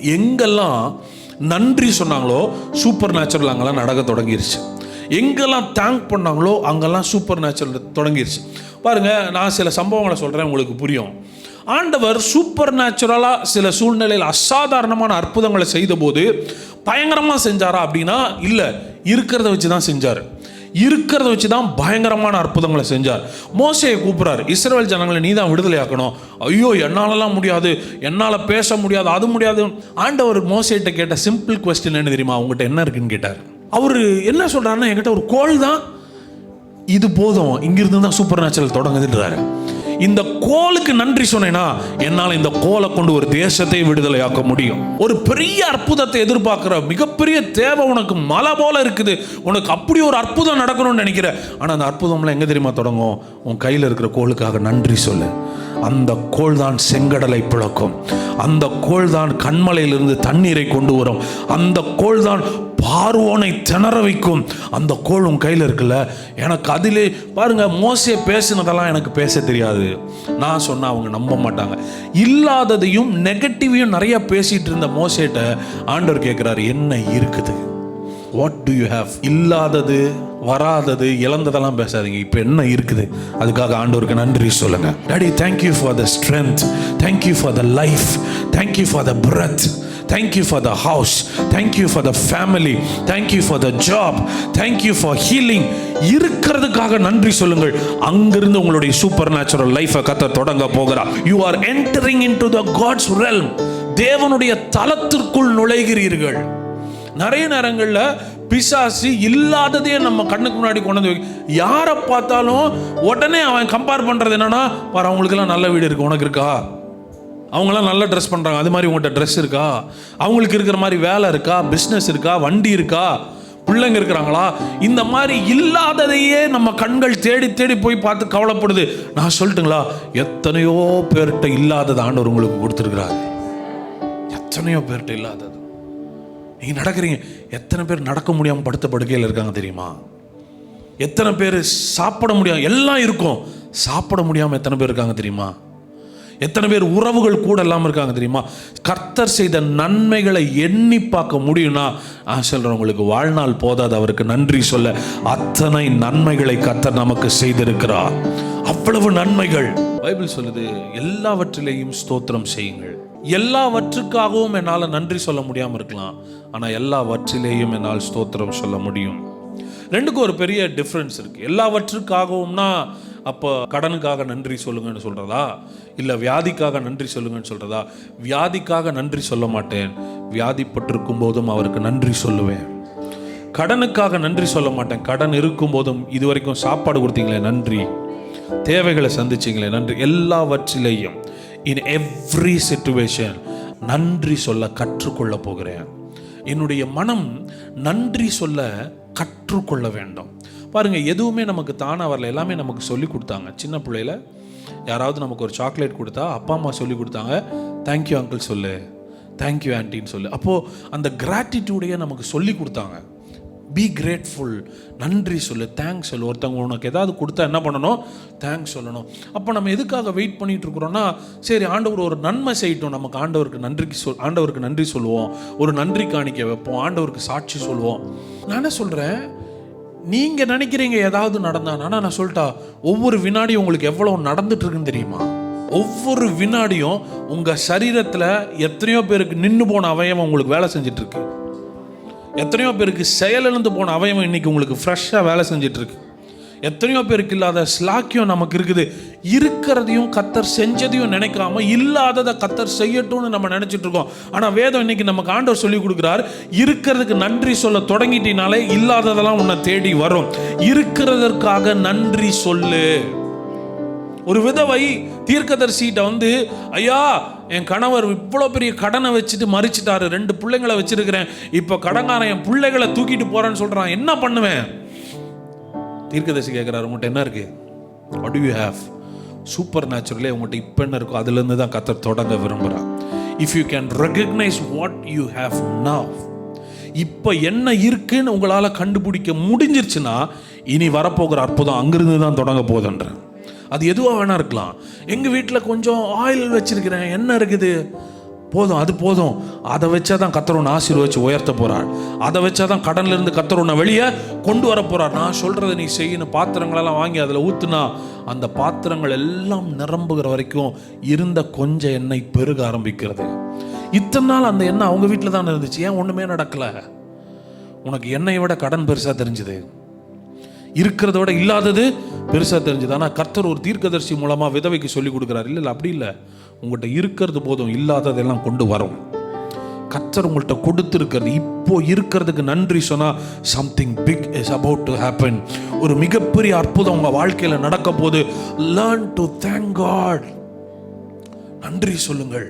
எங்கெல்லாம் நன்றி சொன்னாங்களோ சூப்பர் நேச்சுரல் அங்கெல்லாம் நடக்க தொடங்கிருச்சு. எங்கெல்லாம் தேங்க் பண்ணாங்களோ அங்கெல்லாம் சூப்பர் நேச்சுரல் தொடங்கிருச்சு. பாருங்க நான் சில சம்பவங்களை சொல்கிறேன் உங்களுக்கு புரியும். ஆண்டவர் சூப்பர் நேச்சுரலாக சில சூழ்நிலையில் அசாதாரணமான அற்புதங்களை செய்தபோது பயங்கரமாக செஞ்சாரா அப்படின்னா இல்லை இருக்கிறத வச்சு தான் செஞ்சார். இருக்கிறத வச்சு தான் பயங்கரமான அற்புதங்களை செஞ்சார். மோசையை கூப்பிட்றாரு. இஸ்ரேல் ஜனங்களை நீ தான் விடுதலையாக்கணும். ஐயோ என்னாலலாம் முடியாது. என்னால் பேச முடியாது அது முடியாது. ஆண்டவர் மோசையிட்ட கேட்ட சிம்பிள் கொஸ்டின் என்ன தெரியுமா? அவங்ககிட்ட என்ன இருக்குன்னு கேட்டார். அவர் என்ன சொல்கிறாருன்னா என்கிட்ட ஒரு கோல் தான். இது போதும். இங்கிருந்து தான் சூப்பர் நேச்சுரல் தொடங்குதுன்றாரு. இந்த கோலுக்கு நன்றி சொன்னேன்னா என்னால் இந்த கோலை கொண்டு ஒரு தேசத்தை விடுதலையாக்க முடியும். ஒரு பெரிய அற்புதத்தை எதிர்பார்க்குற மிகப்பெரிய தேவை உனக்கு மலை போல இருக்குது. உனக்கு அப்படி ஒரு அற்புதம் நடக்கணும்னு நினைக்கிற. ஆனால் அந்த அற்புதம்லாம் எங்கே தெரியுமா தொடங்கும்? உன் கையில் இருக்கிற கோலுக்காக நன்றி சொல்லு. அந்த கோள் தான் செங்கடலை பிளக்கும். அந்த கோள் தான் கண்மலையிலிருந்து தண்ணீரை கொண்டு வரும். அந்த கோள் தான் பார்வோனை திணற வைக்கும். அந்த கோள் உன் கையில் இருக்குல்ல? எனக்கு அதிலே பாருங்க மோசையை பேசினதெல்லாம் எனக்கு பேச தெரியாது. நான் சொன்னால் அவங்க நம்ப மாட்டாங்க. இல்லாததையும் நெகட்டிவையும் நிறைய பேசிட்டு இருந்த மோசேட்ட ஆண்டவர் கேட்குறாரு என்ன இருக்குது? வாட் டு யூ ஹேவ் இல்லாதது வராதது இழந்ததெல்லாம் பேசாதீங்க. இப்போ என்ன இருக்குது? அதுக்காக ஆண்டவருக்கு நன்றி சொல்லுங்க. Daddy thank you for the strength thank you for the life thank you for the breath thank you for the house thank you for the family thank you for the job thank you for healing இருக்கிறதுக்காக நன்றி சொல்லுங்கள். அங்கிருந்து உங்களுடைய super natural லைஃபை கத்த தொடங்க போகிறார். You are entering into the God's realm தேவனுடைய தளத்திற்குள் நுழைகிறீர்கள். நிறைய நேரங்களில் பிசாசு இல்லாததையே நம்ம கண்ணுக்கு முன்னாடி கொண்டு வந்து யாரை பார்த்தாலும் உடனே அவன் கம்பேர் பண்ணுறது என்னன்னா பாரு அவங்களுக்கெல்லாம் நல்ல வீடு இருக்கு உனக்கு இருக்கா? அவங்களாம் நல்ல ட்ரெஸ் பண்ணுறாங்க அது மாதிரி உங்கள்கிட்ட ட்ரெஸ் இருக்கா? அவங்களுக்கு இருக்கிற மாதிரி வேலை இருக்கா? பிஸ்னஸ் இருக்கா? வண்டி இருக்கா? பிள்ளைங்க இருக்கிறாங்களா? இந்த மாதிரி இல்லாததையே நம்ம கண்கள் தேடி தேடி போய் பார்த்து கவலைப்படுது. நான் சொல்லட்டுங்களா? எத்தனையோ பேர்கிட்ட இல்லாதது ஆண்டவர் உங்களுக்கு கொடுத்துருக்குறாரு. எத்தனையோ பேர்கிட்ட இல்லாதது. நீ நடக்கிறீங்க. எத்தனை பேர் நடக்க முடியாமல் படுத்த படுக்கையில் இருக்காங்க தெரியுமா? எத்தனை பேர் சாப்பிட முடியாது எல்லாம் இருக்கும். சாப்பிட முடியாமல் எத்தனை பேர் இருக்காங்க தெரியுமா? எத்தனை பேர் உறவுகள் கூட இல்லாமல் இருக்காங்க தெரியுமா? கர்த்தர் செய்த நன்மைகளை எண்ணி பார்க்க முடியும்னா நான் சொல்கிறேன் உங்களுக்கு வாழ்நாள் போதாது அவருக்கு நன்றி சொல்ல. அத்தனை நன்மைகளை கர்த்தர் நமக்கு செய்திருக்கிறார். அவ்வளவு நன்மைகள். பைபிள் சொல்லுது எல்லாவற்றிலேயும் ஸ்தோத்திரம் செய்யுங்கள். எல்லாவற்றுக்காகவும் என்னால் நன்றி சொல்ல முடியாமல் இருக்கலாம். ஆனால் எல்லாவற்றிலேயும் என்னால் ஸ்தோத்திரம் சொல்ல முடியும். ரெண்டுக்கும் ஒரு பெரிய டிஃப்ரென்ஸ் இருக்குது எல்லாவற்றுக்காகவும்னா அப்போ கடனுக்காக நன்றி சொல்லுங்கன்னு சொல்கிறதா இல்லை வியாதிக்காக நன்றி சொல்லுங்கன்னு சொல்கிறதா வியாதிக்காக நன்றி சொல்ல மாட்டேன். வியாதிப்பட்டிருக்கும் போதும் அவருக்கு நன்றி சொல்லுவேன். கடனுக்காக நன்றி சொல்ல மாட்டேன். கடன் இருக்கும் போதும் இது வரைக்கும் சாப்பாடு கொடுத்தீங்களே நன்றி. தேவைகளை சந்திச்சீங்களே நன்றி. எல்லாவற்றிலேயும். இன் எவ்ரி சுச்சுவேஷன் நன்றி சொல்ல கற்றுக்கொள்ள போகிறேன். என்னுடைய மனம் நன்றி சொல்ல கற்றுக்கொள்ள வேண்டும். பாருங்கள் எதுவுமே நமக்கு தானாக வரல. எல்லாமே நமக்கு சொல்லி கொடுத்தாங்க. சின்ன பிள்ளையில யாராவது நமக்கு ஒரு சாக்லேட் கொடுத்தா அப்பா அம்மா சொல்லி கொடுத்தாங்க தேங்க்யூ அங்கிள் சொல்லு. தேங்க்யூ ஆன்ட்டின்னு சொல்லு. அப்போது அந்த கிராட்டிடியூடையே நமக்கு சொல்லி கொடுத்தாங்க. பி கிரேட்ஃபுல் நன்றி சொல்லு தேங்க்ஸ் சொல்லு. ஒருத்தவங்க உனக்கு ஏதாவது கொடுத்தா என்ன பண்ணணும்? தேங்க்ஸ் சொல்லணும். அப்போ நம்ம எதுக்காக வெயிட் பண்ணிட்டு இருக்கிறோம்னா சரி ஆண்டவர் ஒரு நன்மை செய்யட்டும். நமக்கு ஆண்டவருக்கு நன்றிக்கு சொல் ஆண்டவருக்கு நன்றி சொல்லுவோம். ஒரு நன்றி காணிக்க வைப்போம். ஆண்டவருக்கு சாட்சி சொல்லுவோம். நான் என்ன சொல்கிறேன் நீங்கள் நினைக்கிறீங்க ஏதாவது நடந்தான் ஆனால் நான் சொல்லிட்டா ஒவ்வொரு வினாடியும் உங்களுக்கு எவ்வளோ நடந்துட்டுருக்குன்னு தெரியுமா? ஒவ்வொரு வினாடியும் உங்கள் சரீரத்தில் எத்தனையோ பேருக்கு நின்று போன அவயவம் உங்களுக்கு வேலை செஞ்சிட்ருக்கு எத்தனையோ பேருக்கு செயலிழந்து போன அவயம் இன்னைக்கு உங்களுக்கு ஃப்ரெஷ்ஷாக வேலை செஞ்சுட்டு இருக்கு எத்தனையோ பேருக்கு இல்லாத ஸ்லாக்கியம் நமக்கு இருக்குது. இருக்கிறதையும் கத்தர் செஞ்சதையும் நினைக்காம இல்லாததை கத்தர் செய்யட்டும்னு நம்ம நினச்சிட்டு இருக்கோம் ஆனால் வேதம் இன்னைக்கு நமக்கு ஆண்டவர் சொல்லி கொடுக்குறாரு இருக்கிறதுக்கு நன்றி சொல்ல தொடங்கிட்டினாலே இல்லாததெல்லாம் உன்னை தேடி வரும். இருக்கிறதற்காக நன்றி சொல்லு. ஒரு விதவை தீர்க்கதரிசிகிட்ட வந்து ஐயா என் கணவர் இவ்வளோ பெரிய கடனை வச்சுட்டு மறிச்சிட்டாரு. ரெண்டு பிள்ளைங்களை வச்சிருக்கிறேன். இப்போ கடங்காரன் என் பிள்ளைகளை தூக்கிட்டு போறேன்னு சொல்றான். என்ன பண்ணுவேன்? தீர்க்கதரிசி கேட்குறாரு உங்கள்கிட்ட என்ன இருக்கு? What you have super naturally உங்கள்கிட்ட இப்போ என்ன இருக்கோ அதுலேருந்து தான் கத்தர் தொடங்க விரும்புகிறான் if you can recognise what you have now இப்போ என்ன இருக்குன்னு உங்களால் கண்டுபிடிக்க முடிஞ்சிருச்சுன்னா இனி வரப்போகிற அற்புதம் அங்கிருந்து தான் தொடங்க போகுதுன்றேன் அது எதுவாக வேணா இருக்கலாம். எங்கள் வீட்டில் கொஞ்சம் ஆயில் வச்சிருக்கிறேன். என்ன இருக்குது? போதும் அது போதும். அதை வச்சா தான் கத்தர் உன்னை ஆசீர்வச்சு உயர்த்த போகிறார் அதை வச்சா தான் கடன்லேருந்து கத்தர் உன்னை வெளியே கொண்டு வர போகிறார் நான் சொல்கிறத நீ செய்யணும் பாத்திரங்களெல்லாம் வாங்கி அதில் ஊற்றுனா அந்த பாத்திரங்கள் எல்லாம் நிரம்புகிற வரைக்கும் இருந்த கொஞ்சம் எண்ணெய் பெருக ஆரம்பிக்கிறது. இத்தனை நாள் அந்த எண்ணெய் அவங்க வீட்டில் தான் இருந்துச்சு. ஏன் ஒன்றுமே நடக்கல? உனக்கு எண்ணெயை விட கடன் பெருசாக தெரிஞ்சுது. இருக்கிறத விட இல்லாதது பெருசாக தெரிஞ்சது. ஆனால் கர்த்தர் ஒரு தீர்க்கதரிசி மூலமாக விதவைக்கு சொல்லி கொடுக்குறாரு. இல்லை இல்லை அப்படி இல்லை. உங்கள்கிட்ட இருக்கிறது போதும் இல்லாததெல்லாம் கொண்டு வரும். கர்த்தர் உங்கள்கிட்ட கொடுத்துருக்கிறது இப்போ இருக்கிறதுக்கு நன்றி சொன்னால் something big is about to happen ஒரு மிகப்பெரிய அற்புதம் உங்கள் வாழ்க்கையில் நடக்க போது லேர்ன் டு தேங்க் காட் நன்றி சொல்லுங்கள்.